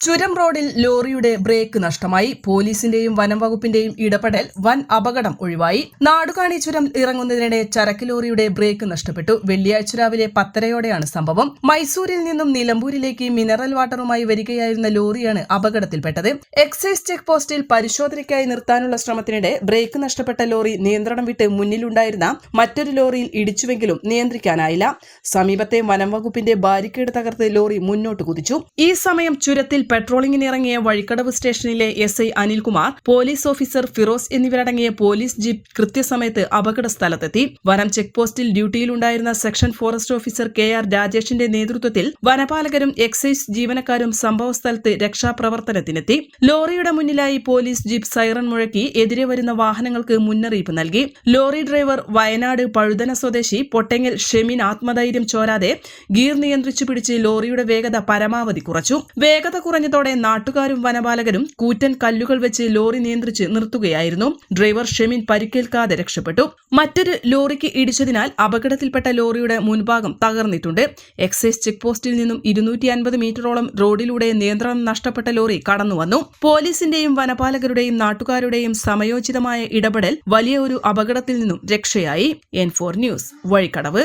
ചുരം റോഡിൽ ലോറിയുടെ ബ്രേക്ക് നഷ്ടമായി. പോലീസിന്റെയും വനം വകുപ്പിന്റെയും ഇടപെടൽ വൻ അപകടം ഒഴിവായി. നാടുകാണി ചുരം ഇറങ്ങുന്നതിനിടെ ചരക്ക് ലോറിയുടെ ബ്രേക്ക് നഷ്ടപ്പെട്ടു. വെള്ളിയാഴ്ച രാവിലെ പത്തരയോടെയാണ് സംഭവം. മൈസൂരിൽ നിന്നും നിലമ്പൂരിലേക്ക് മിനറൽ വാട്ടറുമായി വരികയായിരുന്ന ലോറിയാണ് അപകടത്തിൽപ്പെട്ടത്. എക്സൈസ് ചെക്ക് പോസ്റ്റിൽ പരിശോധനയ്ക്കായി നിർത്താനുള്ള ശ്രമത്തിനിടെ ബ്രേക്ക് നഷ്ടപ്പെട്ട ലോറി നിയന്ത്രണം വിട്ട് മുന്നിലുണ്ടായിരുന്ന മറ്റൊരു ലോറിയിൽ ഇടിച്ചുവെങ്കിലും നിയന്ത്രിക്കാനായില്ല. സമീപത്തെ വനം വകുപ്പിന്റെ ബാരിക്കേഡ് തകർത്ത് ലോറി മുന്നോട്ട് കുതിച്ചു. ഈ സമയം ചുരത്തിൽ പെട്രോളിംഗിന് ഇറങ്ങിയ വഴിക്കടവ് സ്റ്റേഷനിലെ S I Anilkumar police officer Firoz എന്നിവരടങ്ങിയ പോലീസ് ജീപ്പ് കൃത്യസമയത്ത് അപകട സ്ഥലത്തെത്തി. വനം ചെക്ക് പോസ്റ്റിൽ ഡ്യൂട്ടിയിലുണ്ടായിരുന്ന section forest officer K R രാജേഷിന്റെ നേതൃത്വത്തിൽ വനപാലകരും എക്സൈസ് ജീവനക്കാരും സംഭവസ്ഥലത്ത് രക്ഷാപ്രവർത്തനത്തിനെത്തി. ലോറിയുടെ മുന്നിലായി പോലീസ് ജീപ്പ് സൈറൺ മുഴക്കി എതിരെ വരുന്ന വാഹനങ്ങൾക്ക് മുന്നറിയിപ്പ് നൽകി. ലോറി ഡ്രൈവർ വയനാട് പഴുതന സ്വദേശി പൊട്ടെങ്ങൽ ഷെമിൻ ആത്മധൈര്യം ചോരാതെ ഗീർ നിയന്ത്രിച്ചു പിടിച്ച് ലോറിയുടെ വേഗത പരമാവധി കുറച്ചു. വേഗത കുറഞ്ഞതോടെ നാട്ടുകാരും വനപാലകരും കൂറ്റൻ കല്ലുകൾ വെച്ച് ലോറി നിയന്ത്രിച്ച് നിർത്തുകയായിരുന്നു. ഡ്രൈവർ ഷെമിൻ പരിക്കേൽക്കാതെ രക്ഷപ്പെട്ടു. മറ്റൊരു ലോറിക്ക് ഇടിച്ചതിനാൽ അപകടത്തിൽപ്പെട്ട ലോറിയുടെ മുൻഭാഗം തകർന്നിട്ടുണ്ട്. എക്സൈസ് ചെക്ക് പോസ്റ്റിൽ നിന്നും ഇരുന്നൂറ്റി അൻപത് മീറ്ററോളം റോഡിലൂടെ നിയന്ത്രണം നഷ്ടപ്പെട്ട ലോറി കടന്നുവന്നു. പോലീസിന്റെയും വനപാലകരുടെയും നാട്ടുകാരുടെയും സമയോചിതമായ ഇടപെടൽ വലിയ ഒരു അപകടത്തിൽ നിന്നും രക്ഷയായി. N four news Vazhikkadavu.